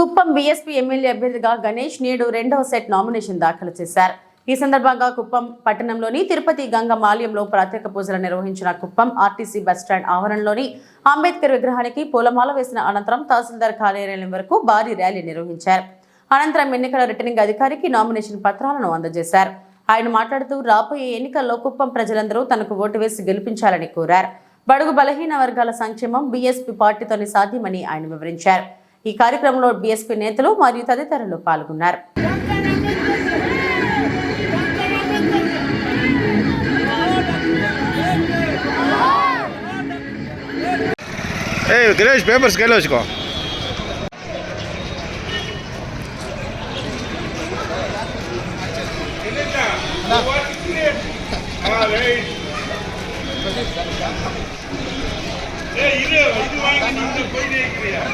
Kuppam BSP MLA అభ్యర్థిగా గణేష్ నేడు రెండవ సెట్ నామినేషన్ దాఖలు చేశారు. ఈ సందర్భంగా కుప్పం పట్టణంలోని తిరుపతి గంగ ఆలయంలో ప్రత్యేక పూజలు నిర్వహించిన కుప్పం ఆర్టీసీ బస్టాండ్ ఆవరణలోని అంబేద్కర్ విగ్రహానికి పూలమాల వేసిన అనంతరం తహసీల్దార్ కార్యాలయం వరకు భారీ ర్యాలీ నిర్వహించారు. అనంతరం ఎన్నికల రిటర్నింగ్ అధికారికి నామినేషన్ పత్రాలను అందజేశారు. ఆయన మాట్లాడుతూ రాబోయే ఎన్నికల్లో కుప్పం ప్రజలందరూ తనకు ఓటు వేసి గెలిపించాలని కోరారు. బడుగు బలహీన వర్గాల సంక్షేమం బీఎస్పీ పార్టీతోనే సాధ్యమని ఆయన వివరించారు. ఈ కార్యక్రమంలో బీఎస్పీ నేతలు మరియు తదితరులు పాల్గొన్నారు. गिरेश पेपर्स कह लो நான் இங்க போயிட்டே இருக்கிறேன்